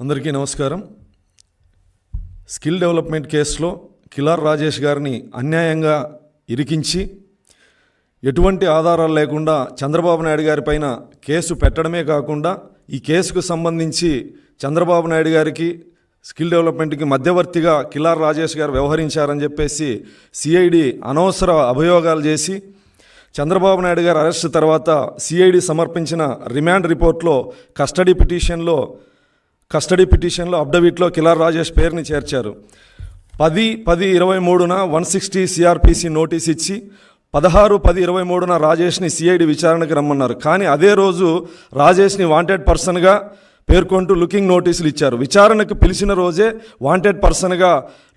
అందరికీ నమస్కారం. Skill development కేసులో కిలార్ రాజేష్ గారిని అన్యాయంగా ఇరికించి ఎటువంటి ఆధారాలు లేకుండా చంద్రబాబు నాయుడు గారి పైన కేసు పెట్టడమే కాకుండా ఈ కేసుకు సంబంధించి చంద్రబాబు నాయుడు గారికి స్కిల్ డెవలప్మెంట్కి మధ్యవర్తిగా కిలార్ రాజేష్ గారు వ్యవహరించారని చెప్పేసి సిఐడి అనవసర అభియోగాలు చేసి చంద్రబాబు నాయుడు గారు అరెస్ట్ తర్వాత సిఐడి సమర్పించిన రిమాండ్ రిపోర్ట్లో కస్టడీ పిటిషన్లో కస్టడీ పిటిషన్లో అప్డవిట్లో కిలార్ రాజేష్ పేరుని చేర్చారు. పది పది ఇరవై మూడున వన్ సిక్స్టీ సిఆర్పిసి నోటీస్ ఇచ్చి పదహారు పది ఇరవై మూడున రాజేష్ని సిఐడి విచారణకు రమ్మన్నారు. కానీ అదే రోజు రాజేష్ని వాంటెడ్ పర్సన్గా పేర్కొంటూ లుకింగ్ నోటీసులు ఇచ్చారు. విచారణకు పిలిచిన రోజే వాంటెడ్ పర్సన్గా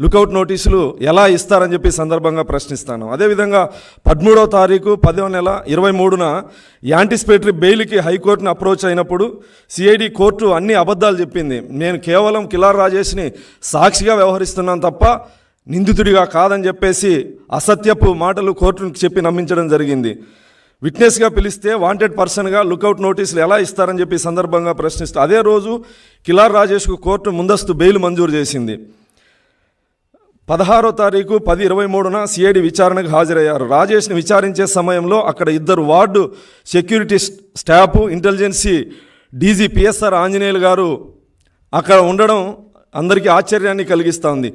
లుకౌట్ నోటీసులు ఎలా ఇస్తారని చెప్పి సందర్భంగా ప్రశ్నిస్తాను. అదేవిధంగా పదమూడవ తారీఖు పదవ నెల ఇరవై మూడున యాంటిసిపేటరీ బెయిల్కి హైకోర్టును అప్రోచ్ అయినప్పుడు సిఐడి కోర్టు అన్ని అబద్ధాలు చెప్పింది. నేను కేవలం కిలార్ రాజేష్ని సాక్షిగా వ్యవహరిస్తున్నాను తప్ప నిందితుడిగా కాదని చెప్పేసి అసత్యపు మాటలు కోర్టును చెప్పి నమ్మించడం జరిగింది. విట్నెస్గా పిలిస్తే వాంటెడ్ పర్సన్గా లుకౌట్ నోటీసులు ఎలా ఇస్తారని చెప్పి సందర్భంగా ప్రశ్నిస్తూ అదే రోజు కిలార్ రాజేష్కు కోర్టు ముందస్తు బెయిల్ మంజూరు చేసింది. పదహారో తారీఖు పది ఇరవై మూడున సిఐడి విచారణకు హాజరయ్యారు. రాజేష్ని విచారించే సమయంలో అక్కడ ఇద్దరు ward security staff intelligence DG PSR Anjaneyulu గారు అక్కడ ఉండడం అందరికీ ఆశ్చర్యాన్ని కలిగిస్తోంది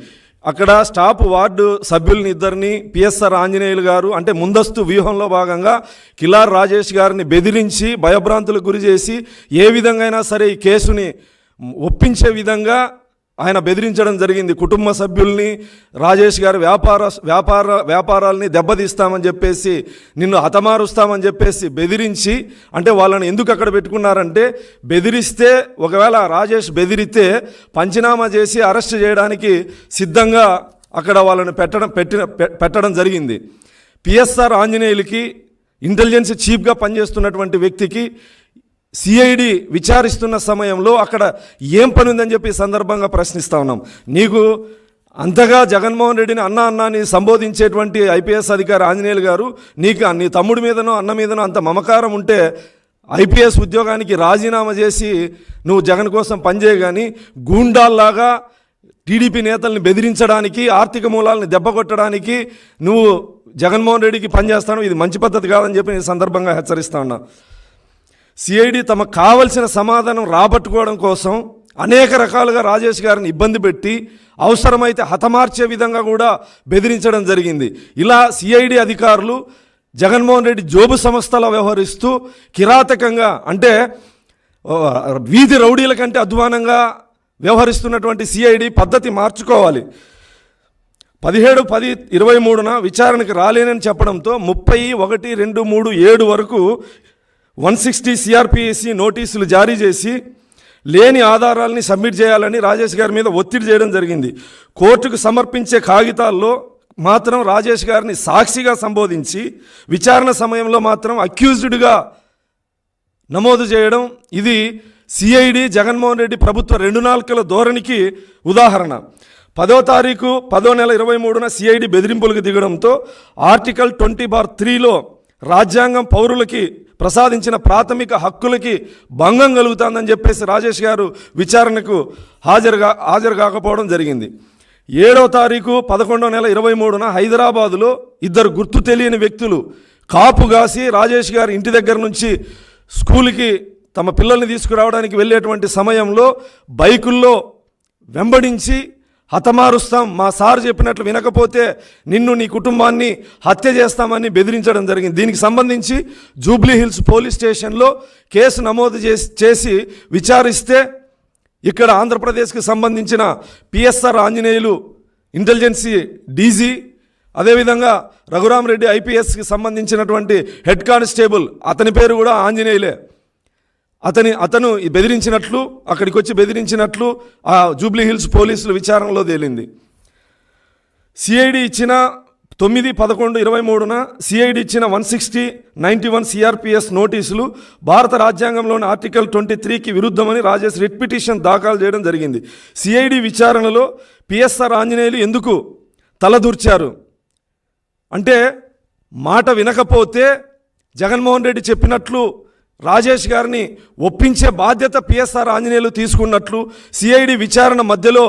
అక్కడ స్టాఫ్ వార్డు సభ్యుల్ని ఇద్దరిని పిఎస్ఆర్ ఆంజనేయులు గారు అంటే ముందస్తు వ్యూహంలో భాగంగా కిలార్ రాజేష్ గారిని బెదిరించి భయభ్రాంతులకు గురి చేసి ఏ విధంగా అయినా సరే ఈ కేసుని ఒప్పించే విధంగా ఆయన బెదిరించడం జరిగింది. కుటుంబ సభ్యుల్ని రాజేష్ గారి వ్యాపార వ్యాపార వ్యాపారాల్ని దెబ్బతీస్తామని చెప్పేసి నిన్ను హతమారుస్తామని చెప్పేసి బెదిరించి అంటే వాళ్ళని ఎందుకు అక్కడ పెట్టుకున్నారంటే బెదిరిస్తే ఒకవేళ రాజేష్ బెదిరితే పంచనామా చేసి అరెస్ట్ చేయడానికి సిద్ధంగా అక్కడ వాళ్ళని పెట్టడం పెట్టిన పె- పెట్టడం జరిగింది. పిఎస్ఆర్ ఆంజనేయులకి ఇంటెలిజెన్స్ చీఫ్గా పనిచేస్తున్నటువంటి వ్యక్తికి సిఐడి విచారిస్తున్న సమయంలో అక్కడ ఏం పని ఉందని చెప్పి సందర్భంగా ప్రశ్నిస్తా ఉన్నాం. నీకు అంతగా జగన్మోహన్ రెడ్డిని అన్న అన్నాని సంబోధించేటువంటి ఐపీఎస్ అధికారి ఆంజనేయులు గారు నీకు నీ తమ్ముడి మీదనో అన్న మీదనో అంత మమకారం ఉంటే ఐపీఎస్ ఉద్యోగానికి రాజీనామా చేసి నువ్వు జగన్ కోసం పనిచేయ కానీ గూండాల్లాగా టీడీపీ నేతల్ని బెదిరించడానికి ఆర్థిక మూలాలను దెబ్బకొట్టడానికి నువ్వు జగన్మోహన్ రెడ్డికి పనిచేస్తాను ఇది మంచి పద్ధతి కాదని చెప్పి నేను సందర్భంగా హెచ్చరిస్తా ఉన్నా. సిఐడి తమకు కావలసిన సమాధానం రాబట్టుకోవడం కోసం అనేక రకాలుగా రాజేష్ గారిని ఇబ్బంది పెట్టి అవసరమైతే హతమార్చే విధంగా కూడా బెదిరించడం జరిగింది. ఇలా సిఐడి అధికారులు జగన్మోహన్ రెడ్డి జోబు సంస్థలా వ్యవహరిస్తూ కిరాతకంగా అంటే వీధి రౌడీల కంటే అధ్వానంగా వ్యవహరిస్తున్నటువంటి సిఐడి పద్ధతి మార్చుకోవాలి. పదిహేడు పది ఇరవై మూడున విచారణకు రాలేనని చెప్పడంతో ముప్పై ఒకటి రెండు మూడు ఏడు వరకు వన్ సిక్స్టీ సిఆర్పిఎస్సి నోటీసులు జారీ చేసి లేని ఆధారాలని సబ్మిట్ చేయాలని రాజేష్ గారి మీద ఒత్తిడి చేయడం జరిగింది. కోర్టుకు సమర్పించే కాగితాల్లో మాత్రం రాజేష్ గారిని సాక్షిగా సంబోధించి విచారణ సమయంలో మాత్రం అక్యూజ్డ్గా నమోదు చేయడం ఇది సిఐడి జగన్మోహన్ రెడ్డి ప్రభుత్వ రెండు నాలుకల ధోరణికి ఉదాహరణ. పదో తారీఖు పదో నెల ఇరవై మూడున సిఐడి బెదిరింపులకు దిగడంతో ఆర్టికల్ ట్వంటీ బార్ త్రీలో రాజ్యాంగం పౌరులకి ప్రసాదించిన ప్రాథమిక హక్కులకి భంగం కలుగుతుందని చెప్పేసి రాజేష్ గారు విచారణకు హాజరుగా హాజరు కాకపోవడం జరిగింది. ఏడో తారీఖు పదకొండో నెల ఇరవై మూడున హైదరాబాదులో ఇద్దరు గుర్తు తెలియని వ్యక్తులు కాపు కాసి రాజేష్ గారి ఇంటి దగ్గర నుంచి స్కూల్కి తమ పిల్లల్ని తీసుకురావడానికి వెళ్ళేటువంటి సమయంలో బైకుల్లో వెంబడించి హతమారుస్తాం. మా సార్ చెప్పినట్లు వినకపోతే నిన్ను నీ కుటుంబాన్ని హత్య చేస్తామని బెదిరించడం జరిగింది. దీనికి సంబంధించి జూబ్లీ హిల్స్ పోలీస్ స్టేషన్లో కేసు నమోదు చేసి చేసి విచారిస్తే ఇక్కడ ఆంధ్రప్రదేశ్కి సంబంధించిన పిఎస్ఆర్ ఆంజనేయులు ఇంటెలిజెన్సీ డీజీ అదేవిధంగా రఘురామరెడ్డి ఐపీఎస్కి సంబంధించినటువంటి హెడ్ కానిస్టేబుల్ అతని పేరు కూడా ఆంజనేయులే. అతని అతను బెదిరించినట్లు అక్కడికి వచ్చి బెదిరించినట్లు ఆ జూబ్లీ హిల్స్ పోలీసులు విచారణలో తేలింది. సిఐడి ఇచ్చిన తొమ్మిది పదకొండు ఇరవై మూడున సిఐడి ఇచ్చిన one sixty ninety one CRPS నోటీసులు భారత రాజ్యాంగంలోని ఆర్టికల్ ట్వంటీ త్రీకి విరుద్ధమని రాజేష్ రిట్ పిటిషన్ దాఖలు చేయడం జరిగింది. సిఐడి విచారణలో పిఎస్ఆర్ ఆంజనేయులు ఎందుకు తలదూర్చారు? అంటే మాట వినకపోతే జగన్మోహన్ రెడ్డి చెప్పినట్లు రాజేష్ గారిని ఒప్పించే బాధ్యత పిఎస్ఆర్ ఆంజనేయులు తీసుకున్నట్లు సిఐడి విచారణ మధ్యలో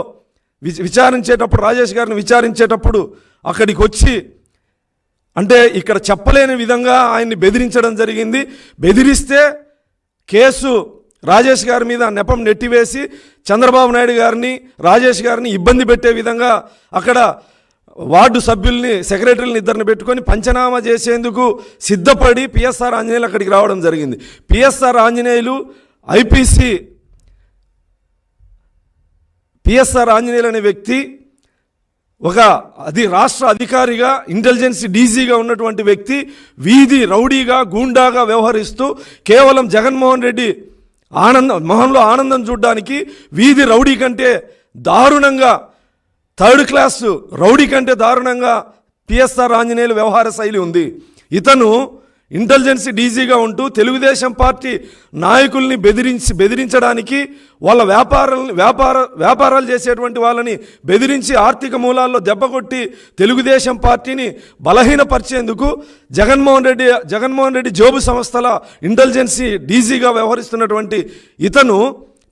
వి- విచారించేటప్పుడు రాజేష్ గారిని విచారించేటప్పుడు అక్కడికి వచ్చి అంటే ఇక్కడ చెప్పలేని విధంగా ఆయన్ని బెదిరించడం జరిగింది. బెదిరిస్తే కేసు రాజేష్ గారి మీద నెపం నెట్టివేసి చంద్రబాబు నాయుడు గారిని రాజేష్ గారిని ఇబ్బంది పెట్టే విధంగా అక్కడ వార్డు సభ్యుల్ని సెక్రటరీని ఇద్దరిని పెట్టుకొని పంచనామా చేసేందుకు సిద్ధపడి పిఎస్ఆర్ ఆంజనేయులు అక్కడికి రావడం జరిగింది. PSR Anjaneyulu IPC PSR Anjaneyulu అనే వ్యక్తి ఒక అది రాష్ట్ర అధికారిగా ఇంటెలిజెన్స్ డీజీగా ఉన్నటువంటి వ్యక్తి వీధి రౌడీగా గూండాగా వ్యవహరిస్తూ కేవలం జగన్మోహన్ రెడ్డి ఆనందం మొహంలో ఆనందం చూడడానికి వీధి రౌడీ కంటే దారుణంగా థర్డ్ క్లాస్ రౌడీ కంటే దారుణంగా పిఎస్ఆర్ ఆంజనేయులు వ్యవహార శైలి ఉంది. ఇతను ఇంటెలిజెన్స్ డీజీగా ఉంటూ తెలుగుదేశం పార్టీ నాయకుల్ని బెదిరించి బెదిరించడానికి వాళ్ళ వ్యాపారాలని వ్యాపార వ్యాపారాలు చేసేటువంటి వాళ్ళని బెదిరించి ఆర్థిక మూలాల్లో దెబ్బకొట్టి తెలుగుదేశం పార్టీని బలహీనపరిచేందుకు జగన్మోహన్ రెడ్డి జగన్మోహన్ రెడ్డి జోబు సంస్థల ఇంటెలిజెన్సీ డీజీగా వ్యవహరిస్తున్నటువంటి ఇతను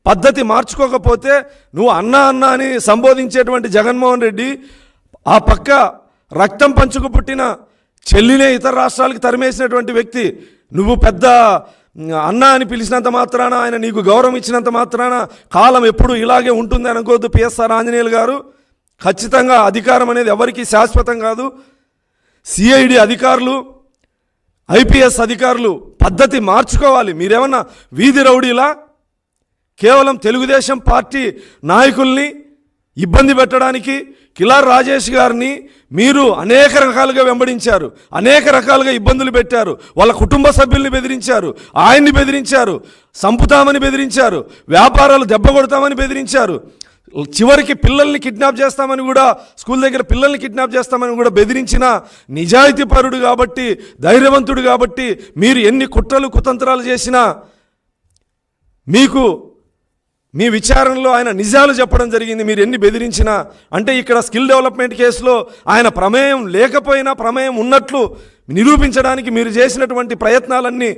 పద్ధతి మార్చుకోకపోతే నువ్వు అన్నా అన్న అని సంబోధించేటువంటి జగన్మోహన్ రెడ్డి ఆ పక్క రక్తం పంచుకు పుట్టిన చెల్లినే ఇతర రాష్ట్రాలకు తరిమేసినటువంటి వ్యక్తి నువ్వు పెద్ద అన్న అని పిలిచినంత మాత్రాన ఆయన నీకు గౌరవం ఇచ్చినంత మాత్రాన కాలం ఎప్పుడు ఇలాగే ఉంటుంది అనుకోవద్దు పిఎస్ఆర్ ఆంజనేయులు గారు. ఖచ్చితంగా అధికారం అనేది ఎవరికీ శాశ్వతం కాదు. సిఐడి అధికారులు ఐపీఎస్ అధికారులు పద్ధతి మార్చుకోవాలి. మీరేమన్నా వీధి రౌడీలా? కేవలం తెలుగుదేశం పార్టీ నాయకుల్ని ఇబ్బంది పెట్టడానికి కిలార్ రాజేష్ గారిని మీరు అనేక రకాలుగా వెంబడించారు అనేక రకాలుగా ఇబ్బందులు పెట్టారు వాళ్ళ కుటుంబ సభ్యుల్ని బెదిరించారు ఆయన్ని బెదిరించారు సంపుతామని బెదిరించారు వ్యాపారాలు దెబ్బ కొడతామని బెదిరించారు చివరికి పిల్లల్ని కిడ్నాప్ చేస్తామని కూడా స్కూల్ దగ్గర పిల్లల్ని కిడ్నాప్ చేస్తామని కూడా బెదిరించిన నిజాయితీపరుడు కాబట్టి ధైర్యవంతుడు కాబట్టి మీరు ఎన్ని కుట్రలు కుతంత్రాలు చేసినా మీకు మీ విచారణలో ఆయన నిజాలు చెప్పడం జరిగింది. మీరు ఎన్ని బెదిరించినా అంటే ఇక్కడ స్కిల్ డెవలప్మెంట్ కేసులో ఆయన ప్రమేయం లేకపోయినా ప్రమేయం ఉన్నట్లు నిరూపించడానికి మీరు చేసినటువంటి ప్రయత్నాలన్నీ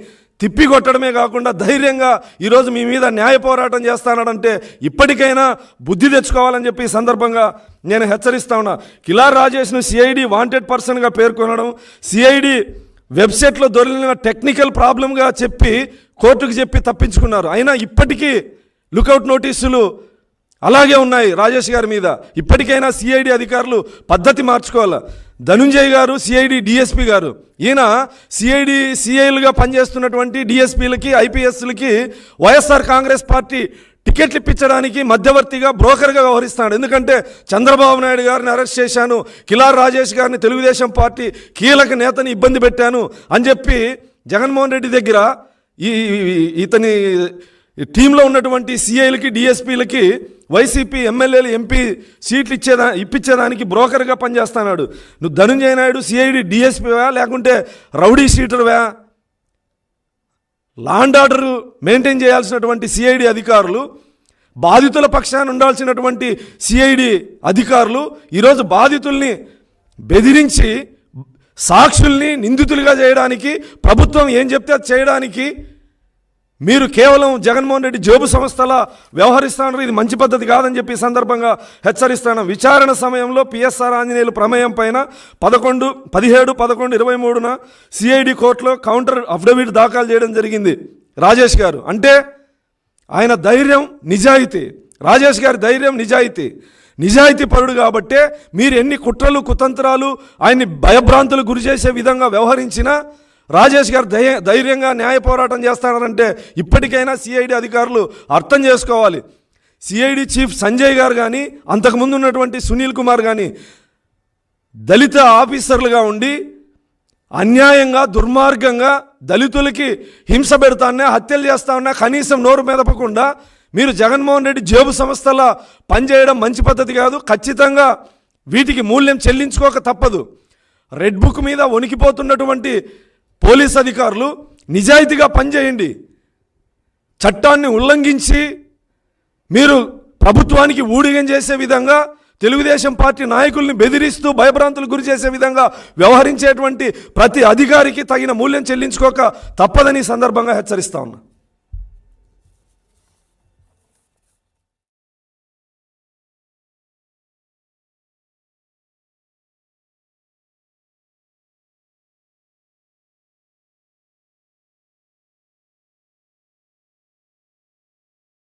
తిప్పికొట్టడమే కాకుండా ధైర్యంగా ఈరోజు మీ మీద న్యాయ పోరాటం చేస్తానంటే ఇప్పటికైనా బుద్ధి తెచ్చుకోవాలని చెప్పి ఈ సందర్భంగా నేను హెచ్చరిస్తా ఉన్నా. కిలార్ రాజేష్ను సిఐడి వాంటెడ్ పర్సన్గా పేర్కొనడం సిఐడి వెబ్సైట్లో దొరికిన టెక్నికల్ ప్రాబ్లంగా చెప్పి కోర్టుకు చెప్పి తప్పించుకున్నారు. అయినా ఇప్పటికీ లుకౌట్ నోటీసులు అలాగే ఉన్నాయి రాజేష్ గారి మీద. ఇప్పటికైనా సిఐడి అధికారులు పద్ధతి మార్చుకోవాలి? ధనుంజయ్ గారు సిఐడి డిఎస్పి గారు. ఈయన సిఐడి సిఐలుగా పనిచేస్తున్నటువంటి డిఎస్పీలకి ఐపీఎస్లకి వైఎస్ఆర్ కాంగ్రెస్ పార్టీ టికెట్లు ఇప్పించడానికి మధ్యవర్తిగా బ్రోకర్గా వ్యవహరిస్తున్నాడు. ఎందుకంటే చంద్రబాబు నాయుడు గారిని అరెస్ట్ చేశాను కిలార్ రాజేష్ గారిని తెలుగుదేశం పార్టీ కీలక నేతని ఇబ్బంది పెట్టాను అని చెప్పి జగన్మోహన్ రెడ్డి దగ్గర ఈ ఇతని ఈ- టీంలో ఉన్నటువంటి సిఐలకి డిఎస్పీలకి వైసీపీ ఎమ్మెల్యేలు ఎంపీ సీట్లు ఇచ్చేదా ఇప్పించేదానికి బ్రోకర్గా పనిచేస్తున్నాడు. నువ్వు ధనుంజయ నాయుడు సిఐడి డిఎస్పీవా? లేకుంటే రౌడీ షీటర్వా? లాండ్ ఆర్డర్ మెయింటైన్ చేయాల్సినటువంటి సిఐడి అధికారులు బాధితుల పక్షాన ఉండాల్సినటువంటి సిఐడి అధికారులు ఈరోజు బాధితుల్ని బెదిరించి సాక్షుల్ని నిందితులుగా చేయడానికి ప్రభుత్వం ఏం చెప్తే అది చేయడానికి మీరు కేవలం జగన్మోహన్ రెడ్డి జోబు సంస్థల వ్యవహరిస్తున్నారు ఇది మంచి పద్ధతి కాదని చెప్పి సందర్భంగా హెచ్చరిస్తాను. విచారణ సమయంలో పిఎస్ఆర్ ఆంజనేయులు ప్రమేయం పైన పదకొండు పదిహేడు పదకొండు ఇరవై మూడున సిఐడి కోర్టులో కౌంటర్ అఫిడవిట్ దాఖలు చేయడం జరిగింది. రాజేష్ గారు అంటే ఆయన ధైర్యం నిజాయితీ. రాజేష్ గారి ధైర్యం నిజాయితీ. నిజాయితీ పరుడు కాబట్టే మీరు ఎన్ని కుట్రలు కుతంత్రాలు ఆయన్ని భయభ్రాంతులు గురి చేసే విధంగా వ్యవహరించినా రాజేష్ గారు ధైర్య ధైర్యంగా న్యాయ పోరాటం చేస్తారంటే ఇప్పటికైనా సిఐడి అధికారులు అర్థం చేసుకోవాలి. సిఐడి చీఫ్ సంజయ్ గారు కానీ అంతకుముందు ఉన్నటువంటి సునీల్ కుమార్ కానీ దళిత ఆఫీసర్లుగా ఉండి అన్యాయంగా దుర్మార్గంగా దళితులకి హింస పెడతానే హత్యలు చేస్తా ఉన్నా కనీసం నోరు మెదపకుండా మీరు జగన్మోహన్ రెడ్డి జేబు సంస్థల పనిచేయడం మంచి పద్ధతి కాదు. ఖచ్చితంగా వీటికి మూల్యం చెల్లించుకోక తప్పదు. రెడ్ బుక్ మీద వణికిపోతున్నటువంటి పోలీస్ అధికారులు నిజాయితీగా పనిచేయండి. చట్టాన్ని ఉల్లంఘించి మీరు ప్రభుత్వానికి ఊడిగం చేసే విధంగా తెలుగుదేశం పార్టీ నాయకుల్ని బెదిరిస్తూ భయభ్రాంతులు గురి చేసే విధంగా వ్యవహరించేటువంటి ప్రతి అధికారికి తగిన మూల్యం చెల్లించుకోక తప్పదని సందర్భంగా హెచ్చరిస్తా ఉన్నా.